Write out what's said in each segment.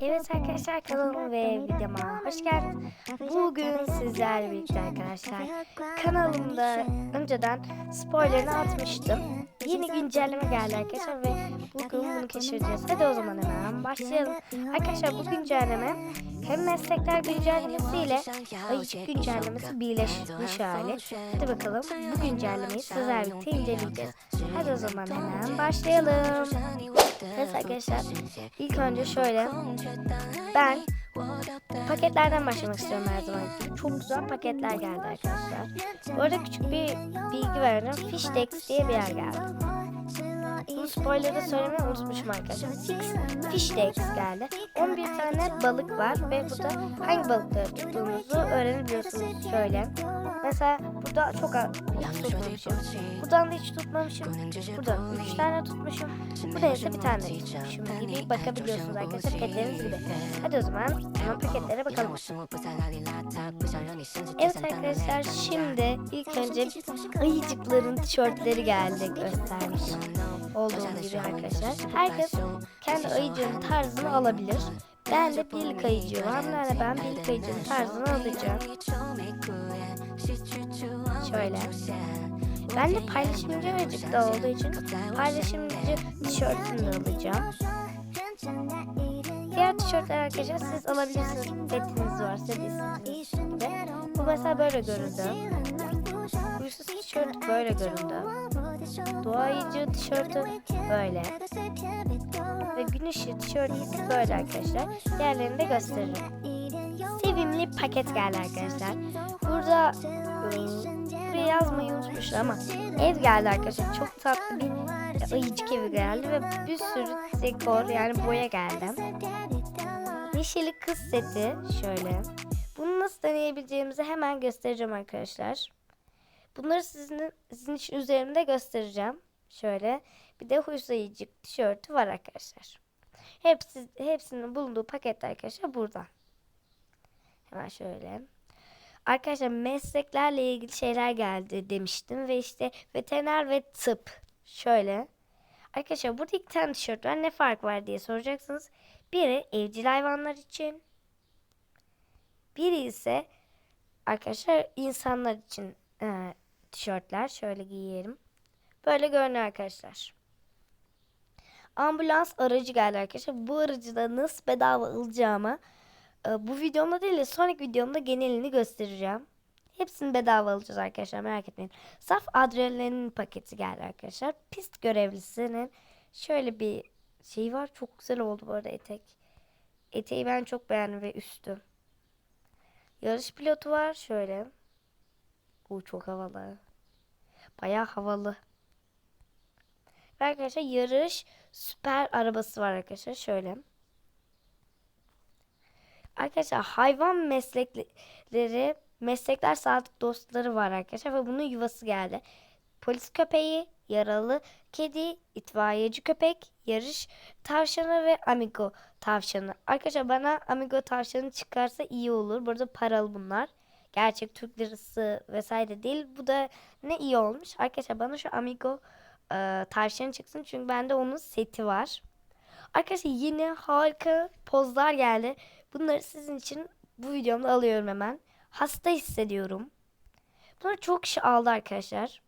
Evet arkadaşlar kanalıma ve videoma hoş geldiniz. Bugün sizlerle birlikte arkadaşlar kanalımda önceden spoilerını atmıştım. Yeni güncelleme geldi arkadaşlar ve bugün bunu keşfedeceğiz. Hadi o zaman hemen başlayalım. Arkadaşlar bu güncelleme hem meslekler güncellemesiyle ayıcık güncellemesi birleşmiş hali. Hadi bakalım bu güncellemeyi sizlerle birlikte inceleyeceğiz. Hadi o zaman hemen başlayalım. Evet arkadaşlar ilk önce şöyle ben paketlerden başlamak istiyorum her zaman. Çok güzel paketler geldi arkadaşlar. Bu arada küçük bir bilgi vereceğim. Fishdex diye bir yer geldi. Bu spoiler'ı söylemeyi unutmuşum arkadaşlar. Fix- Fishdex geldi. 11 tane balık var ve burada hangi balıkları tuttuğunuzu öğrenebiliyorsunuz. Şöyle. Mesela burada çok az tutmamışım. Buradan da hiç tutmamışım. Burada 3 tane tutmuşum. Burada ise bir tane tutmuşum gibi bakabiliyorsunuz arkadaşlar paketleriniz gibi. Hadi o zaman hemen paketlere bakalım. Evet arkadaşlar şimdi ilk önce ayıcıkların tişörtleri geldi göstermiş olduğum gibi arkadaşlar. Herkes kendi ayıcığının tarzını alabilir. Ben de birlik ayıcığı var. Yani ben birlik ayıcığının tarzını alacağım. Şöyle. Ben de paylaşımcı da olduğu için paylaşımcı tişörtünü alacağım. Diğer tişörtler arkadaşlar siz alabilirsiniz. Petiniz varsa gibi. Bu mesela böyle göründü. Huysuz tişört böyle göründü. Doğayıcı tişörtü böyle. Ve gün ışığı tişörtü böyle arkadaşlar. Diğerlerini de gösteririm. Sevimli paket geldi arkadaşlar. Burada ıı, buraya yazmayı unutmuşlar ama ev geldi arkadaşlar. Çok tatlı bir ayıcık evi geldi ve bir sürü dekor yani boya geldi. Neşeli kız seti şöyle. Bunu nasıl deneyebileceğimizi hemen göstereceğim arkadaşlar. Bunları sizin, sizin için üzerimde göstereceğim. Şöyle. Bir de huysayıcık tişörtü var arkadaşlar. Hepsi, hepsinin bulunduğu paket arkadaşlar burada. Hemen şöyle. Arkadaşlar mesleklerle ilgili şeyler geldi demiştim. Ve işte veteriner ve tıp. Şöyle. Arkadaşlar burada iki tane tişört var. Ne fark var diye soracaksınız. Biri evcil hayvanlar için. Biri ise arkadaşlar insanlar için e, tişörtler. Şöyle giyerim. Böyle görünüyor arkadaşlar. Ambulans aracı geldi arkadaşlar. Bu aracı da nasıl bedava alacağımı e, bu videomda değil de sonraki videomda genelini göstereceğim. Hepsini bedava alacağız arkadaşlar merak etmeyin. Saf adrenalin paketi geldi arkadaşlar. Pist görevlisinin şöyle bir şey var. Çok güzel oldu bu arada etek. Eteği ben çok beğendim ve üstü. Yarış pilotu var şöyle. Bu çok havalı. Bayağı havalı. Arkadaşlar yarış süper arabası var arkadaşlar şöyle. Arkadaşlar hayvan meslekleri, meslekler sağlık dostları var arkadaşlar ve bunun yuvası geldi. Polis köpeği, yaralı kedi, itfaiyeci köpek, yarış tavşanı ve amigo tavşanı. Arkadaşlar bana amigo tavşanı çıkarsa iyi olur. Burada paralı bunlar. Gerçek Türk lirası vesaire değil. Bu da ne iyi olmuş. Arkadaşlar bana şu amigo e, tavşanı çıksın. Çünkü bende onun seti var. Arkadaşlar yine harika pozlar geldi. Bunları sizin için bu videomda alıyorum hemen. Hasta hissediyorum. Bunları çok kişi aldı arkadaşlar.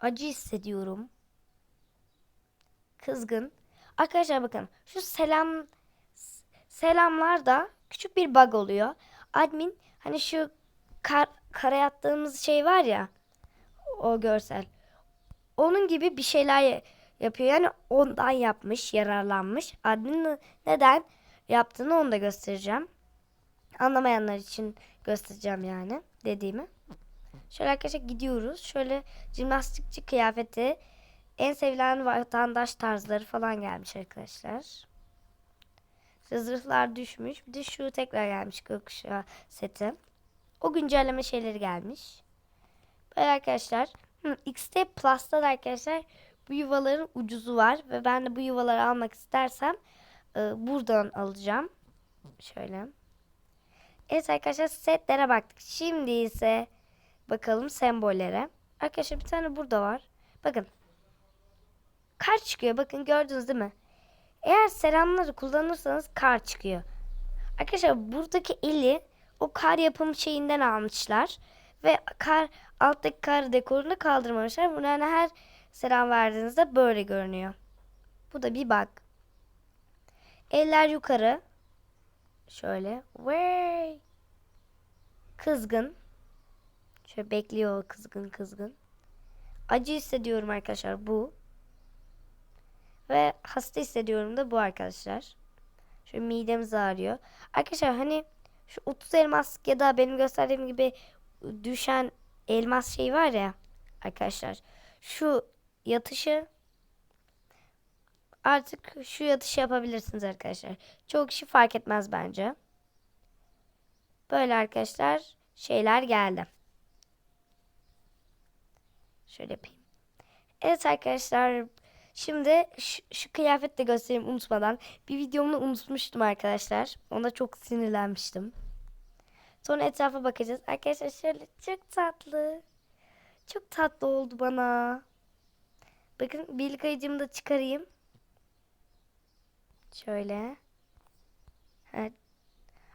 Acı hissediyorum. Kızgın. Arkadaşlar bakın şu selam selamlar da küçük bir bug oluyor. Admin hani şu kar, kara yattığımız şey var ya o görsel. Onun gibi bir şeyler yapıyor. Yani ondan yapmış, yararlanmış. Admin neden yaptığını onu da göstereceğim. Anlamayanlar için göstereceğim yani dediğimi. Şöyle arkadaşlar gidiyoruz. Şöyle jimnastikçi kıyafeti, en sevilen vatandaş tarzları falan gelmiş arkadaşlar. Zırhlar düşmüş. Bir de şu tekrar gelmiş gökkuşağı seti. O güncelleme şeyleri gelmiş. Böyle arkadaşlar. Hı, XT Plus'ta da arkadaşlar bu yuvaların ucuzu var. Ve ben de bu yuvaları almak istersem e, buradan alacağım. Şöyle. Evet arkadaşlar setlere baktık. Şimdi ise bakalım sembollere. Arkadaşlar bir tane burada var. Bakın. Kar çıkıyor. Bakın gördünüz değil mi? Eğer selamları kullanırsanız kar çıkıyor. Arkadaşlar buradaki eli o kar yapım şeyinden almışlar. Ve kar alttaki kar dekorunu kaldırmamışlar. Bu yani her selam verdiğinizde böyle görünüyor. Bu da bir bug. Eller yukarı. Şöyle. Vay. Kızgın. Şöyle bekliyor kızgın kızgın. Acı hissediyorum arkadaşlar bu. Ve hasta hissediyorum da bu arkadaşlar. Şöyle midemiz ağrıyor. Arkadaşlar hani şu 30 elmas ya da benim gösterdiğim gibi düşen elmas şey var ya arkadaşlar. Şu yatışı artık şu yatışı yapabilirsiniz arkadaşlar. Çok kişi fark etmez bence. Böyle arkadaşlar şeyler geldi. Şöyle yapayım. Evet arkadaşlar Şimdi şu, şu kıyafet de göstereyim unutmadan. Bir videomu unutmuştum arkadaşlar. Ona çok sinirlenmiştim. Sonra etrafa bakacağız. Arkadaşlar şöyle çok tatlı. Çok tatlı oldu bana. Bakın birlik ayıcımı da çıkarayım. Şöyle. Evet.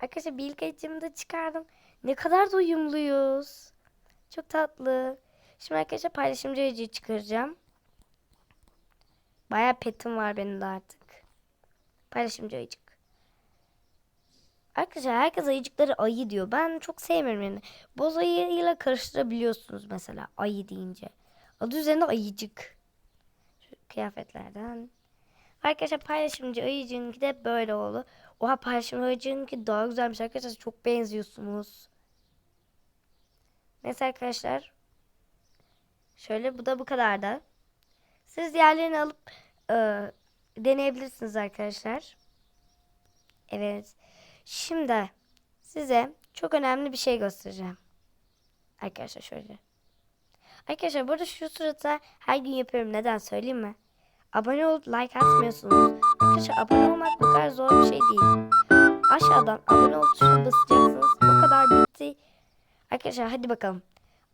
Arkadaşlar birlik ayıcımı da çıkardım. Ne kadar da uyumluyuz. Çok tatlı. Şimdi arkadaşlar paylaşımcı ayıcıyı çıkaracağım. Baya petim var benim de artık. Paylaşımcı ayıcık. Arkadaşlar herkes ayıcıkları ayı diyor. Ben çok sevmiyorum yani. Boz ayıyla karıştırabiliyorsunuz mesela ayı deyince. Adı üzerinde ayıcık. Şu kıyafetlerden. Arkadaşlar paylaşımcı ayıcığınki de böyle oldu. Oha paylaşımcı ayıcığınki daha güzelmiş arkadaşlar. Çok benziyorsunuz. Neyse arkadaşlar. Şöyle bu da bu kadar da. Siz diğerlerini alıp e, deneyebilirsiniz arkadaşlar. Evet. Şimdi size çok önemli bir şey göstereceğim. Arkadaşlar şöyle. Arkadaşlar burada şu sırada her gün yapıyorum. Neden söyleyeyim mi? Abone olup like atmıyorsunuz. Arkadaşlar abone olmak bu kadar zor bir şey değil. Aşağıdan abone ol tuşuna basacaksınız. O kadar bitti. Arkadaşlar hadi bakalım.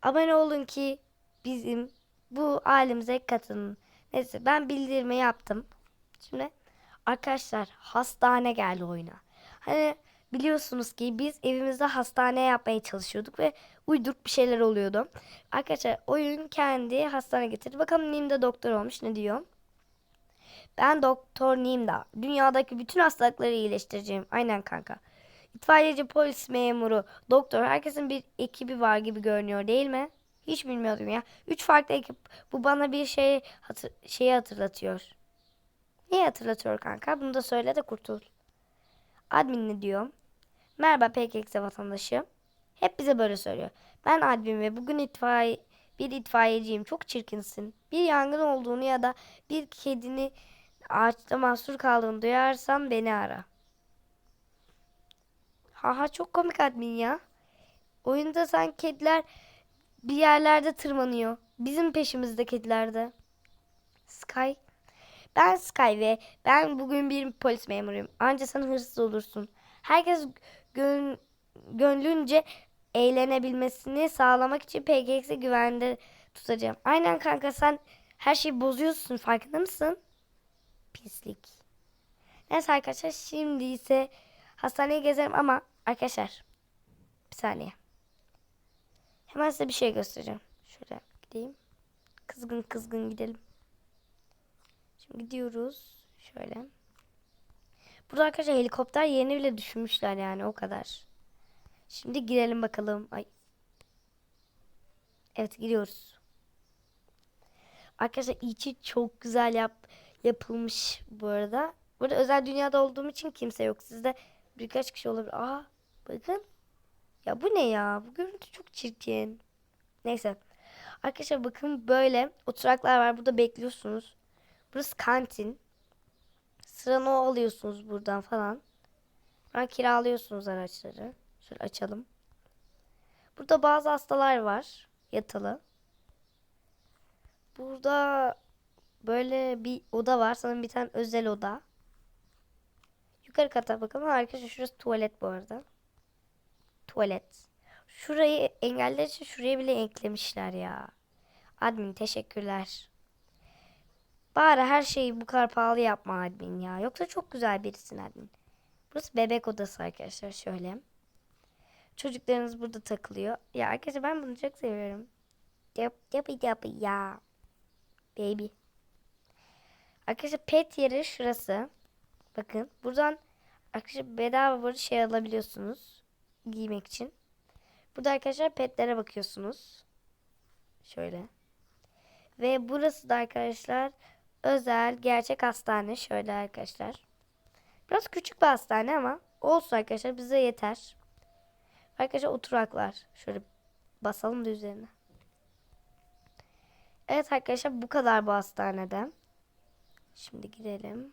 Abone olun ki bizim bu ailemize katılın. Neyse ben bildirme yaptım. Şimdi arkadaşlar hastane geldi oyuna. Hani biliyorsunuz ki biz evimizde hastane yapmaya çalışıyorduk ve uyduruk bir şeyler oluyordu. Arkadaşlar oyun kendi hastane getirdi. Bakalım Nim'de doktor olmuş ne diyor. Ben doktor Nimda. Dünyadaki bütün hastalıkları iyileştireceğim. Aynen kanka. İtfaiyeci, polis memuru, doktor herkesin bir ekibi var gibi görünüyor değil mi? Hiç bilmiyordum ya. Üç farklı ekip. Bu bana bir şey hatır, şeyi hatırlatıyor. Neyi hatırlatıyor kanka? Bunu da söyle de kurtul. Admin ne diyor? Merhaba PKX vatandaşı. Hep bize böyle söylüyor. Ben admin ve bugün itfaiye, bir itfaiyeciyim. Çok çirkinsin. Bir yangın olduğunu ya da bir kedini ağaçta mahsur kaldığını duyarsam beni ara. Haha çok komik admin ya. Oyunda sanki kediler bir yerlerde tırmanıyor. Bizim peşimizde kedilerde. Sky. Ben Sky ve ben bugün bir polis memuruyum. Anca sen hırsız olursun. Herkes gön gönlünce eğlenebilmesini sağlamak için PKX'i güvende tutacağım. Aynen kanka sen her şeyi bozuyorsun farkında mısın? Pislik. Neyse arkadaşlar şimdi ise hastaneye gezerim ama arkadaşlar bir saniye. Hemen size bir şey göstereceğim. Şöyle gideyim. Kızgın kızgın gidelim. Şimdi gidiyoruz. Şöyle. Burada arkadaşlar helikopter yerini bile düşünmüşler yani o kadar. Şimdi girelim bakalım. Ay. Evet gidiyoruz. Arkadaşlar içi çok güzel yap yapılmış bu arada. Burada özel dünyada olduğum için kimse yok. Sizde birkaç kişi olabilir. Aa bakın. Ya bu ne ya? Bu görüntü çok çirkin. Neyse. Arkadaşlar bakın böyle oturaklar var. Burada bekliyorsunuz. Burası kantin. Sıranı alıyorsunuz buradan falan. Buradan kiralıyorsunuz araçları. Şöyle açalım. Burada bazı hastalar var. Yatılı. Burada böyle bir oda var. Sanırım bir tane özel oda. Yukarı kata bakalım. Arkadaşlar şurası tuvalet bu arada. Tuvalet. Şurayı engeller için şuraya bile eklemişler ya. Admin teşekkürler. Bari her şeyi bu kadar pahalı yapma admin ya. Yoksa çok güzel birisin admin. Burası bebek odası arkadaşlar şöyle. Çocuklarınız burada takılıyor. Ya arkadaşlar ben bunu çok seviyorum. Yap yap yap ya. Baby. Arkadaşlar pet yeri şurası. Bakın buradan arkadaşlar bedava böyle şey alabiliyorsunuz. Giymek için. Burada arkadaşlar petlere bakıyorsunuz. Şöyle. Ve burası da arkadaşlar özel gerçek hastane. Şöyle arkadaşlar. Biraz küçük bir hastane ama olsun arkadaşlar bize yeter. Arkadaşlar oturaklar. Şöyle basalım da üzerine. Evet arkadaşlar bu kadar bu hastanede. Şimdi girelim.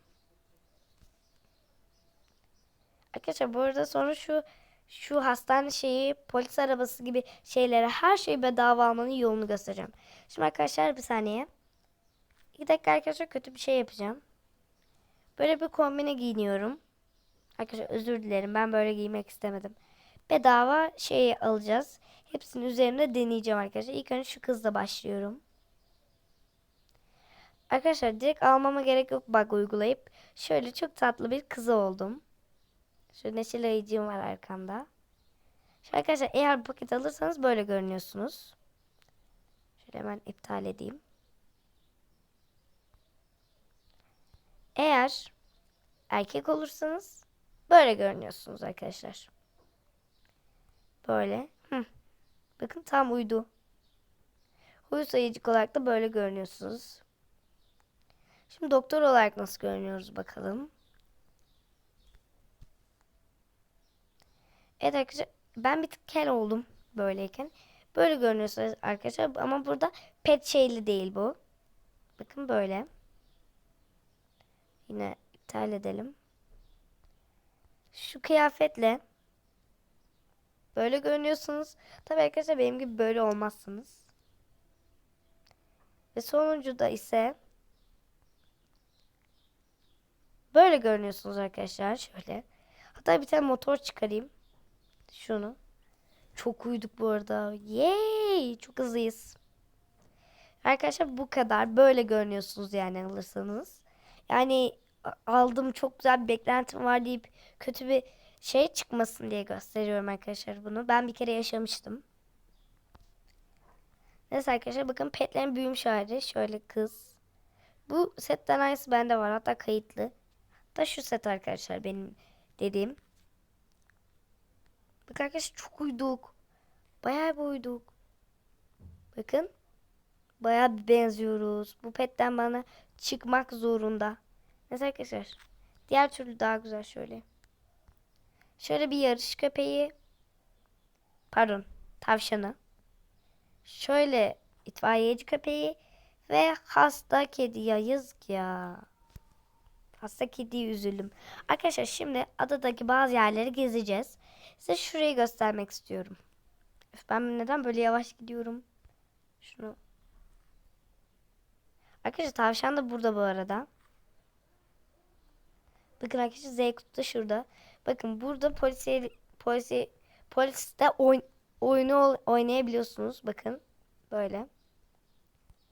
Arkadaşlar bu arada sonra şu şu hastane şeyi polis arabası gibi şeylere her şeyi bedava almanın yolunu göstereceğim. Şimdi arkadaşlar bir saniye. İki dakika arkadaşlar kötü bir şey yapacağım. Böyle bir kombine giyiniyorum. Arkadaşlar özür dilerim ben böyle giymek istemedim. Bedava şey alacağız. Hepsini üzerinde deneyeceğim arkadaşlar. İlk önce şu kızla başlıyorum. Arkadaşlar direkt almama gerek yok bug uygulayıp. Şöyle çok tatlı bir kız oldum. Şöyle neşeli ayıcığım var arkamda. Şu arkadaşlar eğer paket alırsanız böyle görünüyorsunuz. Şöyle hemen iptal edeyim. Eğer erkek olursanız böyle görünüyorsunuz arkadaşlar. Böyle. Hı. Bakın tam uydu. Huy sayıcık olarak da böyle görünüyorsunuz. Şimdi doktor olarak nasıl görünüyoruz bakalım. Evet arkadaşlar ben bir tık kel oldum böyleyken. Böyle görünüyorsunuz arkadaşlar ama burada pet şeyli değil bu. Bakın böyle. Yine iptal edelim. Şu kıyafetle böyle görünüyorsunuz. Tabii arkadaşlar benim gibi böyle olmazsınız. Ve sonuncuda ise böyle görünüyorsunuz arkadaşlar. Şöyle. Hatta bir tane motor çıkarayım. Şunu. Çok uyduk bu arada. Yay! Çok hızlıyız. Arkadaşlar bu kadar. Böyle görünüyorsunuz yani alırsanız. Yani aldım çok güzel bir beklentim var deyip kötü bir şey çıkmasın diye gösteriyorum arkadaşlar bunu. Ben bir kere yaşamıştım. Neyse arkadaşlar bakın petlerin büyümüş hali. Şöyle kız. Bu setten aynısı bende var. Hatta kayıtlı. Hatta şu set arkadaşlar benim dediğim. Bak arkadaşlar çok uyduk. Bayağı bir uyduk. Bakın. Bayağı bir benziyoruz. Bu petten bana çıkmak zorunda. Neyse arkadaşlar. Diğer türlü daha güzel şöyle. Şöyle bir yarış köpeği. Pardon. Tavşanı. Şöyle itfaiyeci köpeği. Ve hasta kedi ya yazık ya. Hasta kediye üzüldüm. Arkadaşlar şimdi adadaki bazı yerleri gezeceğiz. Size şurayı göstermek istiyorum. Ben neden böyle yavaş gidiyorum? Şunu. Arkadaşlar tavşan da burada bu arada. Bakın arkadaşlar Z kutu da şurada. Bakın burada polisiye polisiye poliste oyn, oyunu oynayabiliyorsunuz. Bakın böyle.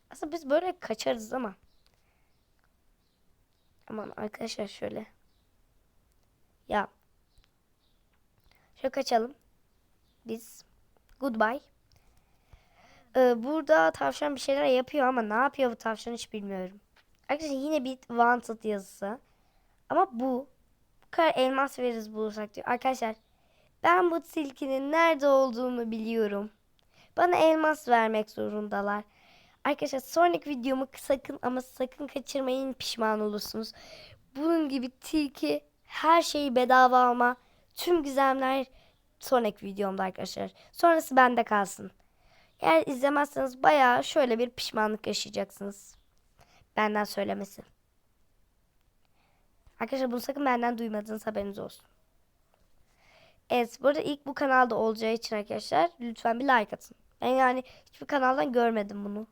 Aslında biz böyle kaçarız ama. Aman arkadaşlar şöyle. Ya. Şöyle kaçalım. Biz. Goodbye. Ee, burada tavşan bir şeyler yapıyor ama ne yapıyor bu tavşan hiç bilmiyorum. Arkadaşlar yine bir wanted yazısı. Ama bu. Bu kadar elmas veririz bulursak diyor. Arkadaşlar ben bu tilkinin nerede olduğunu biliyorum. Bana elmas vermek zorundalar. Arkadaşlar sonraki videomu sakın ama sakın kaçırmayın pişman olursunuz. Bunun gibi tilki her şeyi bedava alma tüm gizemler sonraki videomda arkadaşlar. Sonrası bende kalsın. Eğer izlemezseniz bayağı şöyle bir pişmanlık yaşayacaksınız. Benden söylemesi. Arkadaşlar bunu sakın benden duymadığınız haberiniz olsun. Evet burada ilk bu kanalda olacağı için arkadaşlar lütfen bir like atın. Ben yani hiçbir kanaldan görmedim bunu.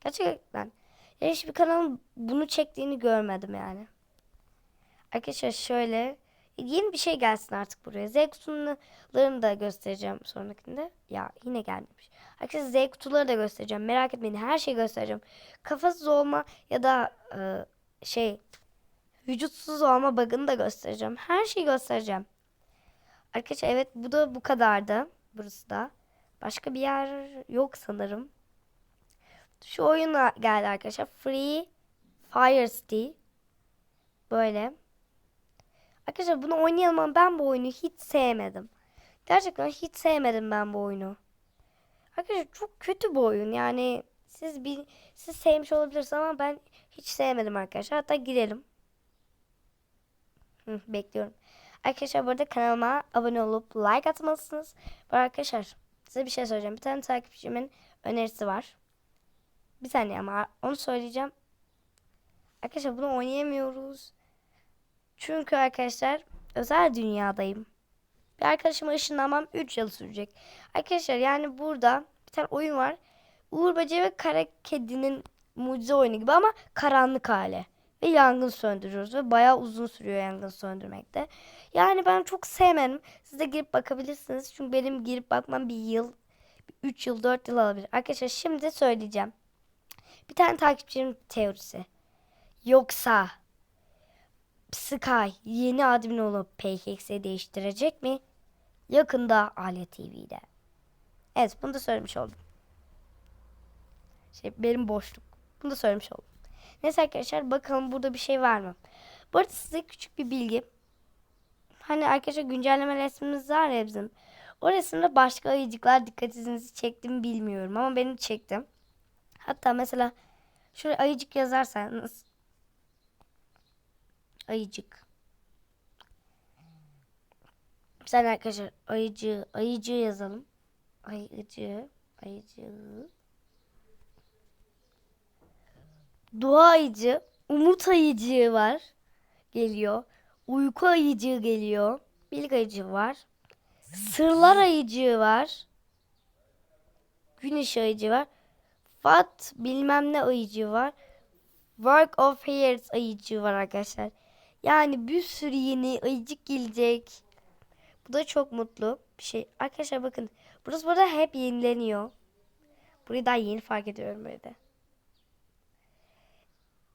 Gerçekten. Yani hiçbir kanalın bunu çektiğini görmedim yani. Arkadaşlar şöyle yeni bir şey gelsin artık buraya. Z kutularını da göstereceğim sonrakinde. Ya yine gelmemiş. Arkadaşlar Z kutuları da göstereceğim. Merak etmeyin her şeyi göstereceğim. Kafasız olma ya da e, şey vücutsuz olma bug'ını da göstereceğim. Her şeyi göstereceğim. Arkadaşlar evet bu da bu kadardı. Burası da. Başka bir yer yok sanırım. Şu oyuna geldi arkadaşlar. Free Fire City. Böyle. Arkadaşlar bunu oynayalım ama ben bu oyunu hiç sevmedim. Gerçekten hiç sevmedim ben bu oyunu. Arkadaşlar çok kötü bu oyun. Yani siz bir siz sevmiş olabilirsiniz ama ben hiç sevmedim arkadaşlar. Hatta girelim. Hı, bekliyorum. Arkadaşlar burada kanalıma abone olup like atmalısınız. Bu arkadaşlar size bir şey söyleyeceğim. Bir tane takipçimin önerisi var. Bir saniye ama onu söyleyeceğim. Arkadaşlar bunu oynayamıyoruz. Çünkü arkadaşlar özel dünyadayım. Bir arkadaşıma ışınlanmam 3 yıl sürecek. Arkadaşlar yani burada bir tane oyun var. Uğur Böceği ve Kara Kedi'nin mucize oyunu gibi ama karanlık hali. Ve yangın söndürüyoruz ve bayağı uzun sürüyor yangın söndürmekte. Yani ben çok sevmedim. Siz de girip bakabilirsiniz. Çünkü benim girip bakmam bir yıl, 3 yıl, 4 yıl alabilir. Arkadaşlar şimdi söyleyeceğim. Bir tane takipçinin teorisi. Yoksa Sky yeni admin olup PKX'i değiştirecek mi? Yakında Ale TV'de. Evet bunu da söylemiş oldum. Şey benim boşluk. Bunu da söylemiş oldum. Neyse arkadaşlar bakalım burada bir şey var mı? Bu arada size küçük bir bilgi. Hani arkadaşlar güncelleme resmimiz var ya bizim. O resimde başka ayıcıklar dikkatinizi çekti mi bilmiyorum ama benim çektim. Hatta mesela şuraya ayıcık yazarsanız ayıcık. Saniye arkadaşlar ayıcı, ayıcı yazalım. Ayıcı, ayıcı. Dua ayıcı, umut ayıcığı var. Geliyor. Uyku ayıcığı geliyor. Bilgi ayıcığı var. Sırlar ayıcığı var. Güneş ayıcığı var. Fat bilmem ne ayıcığı var. Work of Hairs ayıcığı var arkadaşlar. Yani bir sürü yeni ayıcık gelecek. Bu da çok mutlu bir şey. Arkadaşlar bakın. Burası burada hep yenileniyor. Burayı daha yeni fark ediyorum böyle de.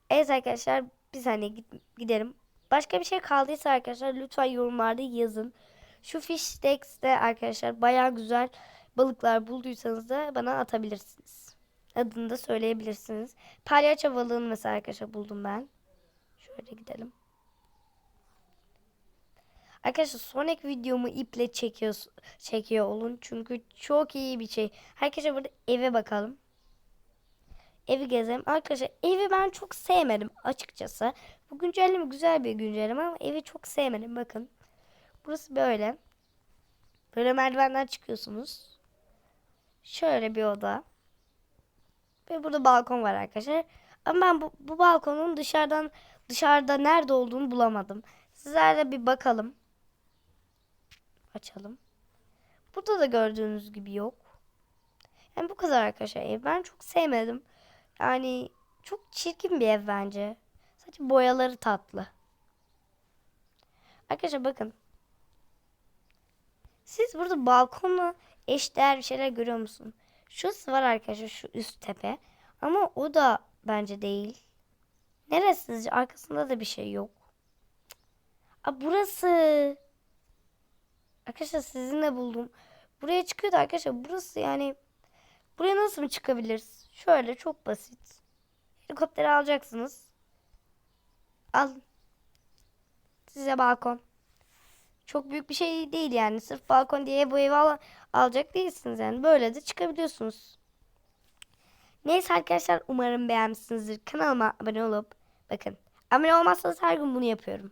Evet arkadaşlar saniye git- gidelim. Başka bir şey kaldıysa arkadaşlar lütfen yorumlarda yazın. Şu fish text'te arkadaşlar baya güzel balıklar bulduysanız da bana atabilirsiniz. Adını da söyleyebilirsiniz. Palyaço balığını mesela arkadaşlar buldum ben. Şöyle gidelim. Arkadaşlar sonraki videomu iple çekiyor, çekiyor olun. Çünkü çok iyi bir şey. Arkadaşlar burada eve bakalım. Evi gezelim. Arkadaşlar evi ben çok sevmedim açıkçası. Bu güncelleme güzel bir güncelleme ama evi çok sevmedim. Bakın. Burası böyle. Böyle merdivenden çıkıyorsunuz. Şöyle bir oda. Ve burada balkon var arkadaşlar. Ama ben bu, bu balkonun dışarıdan dışarıda nerede olduğunu bulamadım. Sizlerle bir bakalım. Açalım. Burada da gördüğünüz gibi yok. Yani bu kadar arkadaşlar ev. Ben çok sevmedim. Yani çok çirkin bir ev bence. Sadece boyaları tatlı. Arkadaşlar bakın. Siz burada balkonla eşdeğer bir şeyler görüyor musun? Şurası var arkadaşlar şu üst tepe. Ama o da bence değil. Neresi sizce? Arkasında da bir şey yok. Aa, burası. Arkadaşlar sizinle buldum. Buraya çıkıyordu arkadaşlar. Burası yani. Buraya nasıl mı çıkabiliriz? Şöyle çok basit. Helikopteri alacaksınız. Al. Size balkon. Çok büyük bir şey değil yani. Sırf balkon diye bu evi al alacak değilsiniz yani. Böyle de çıkabiliyorsunuz. Neyse arkadaşlar umarım beğenmişsinizdir. Kanalıma abone olup bakın. Abone olmazsanız her gün bunu yapıyorum.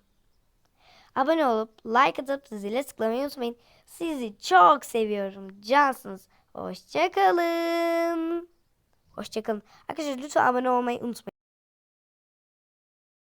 Abone olup like atıp zile tıklamayı unutmayın. Sizi çok seviyorum. Cansınız. Hoşçakalın. Hoşçakalın. Arkadaşlar lütfen abone olmayı unutmayın.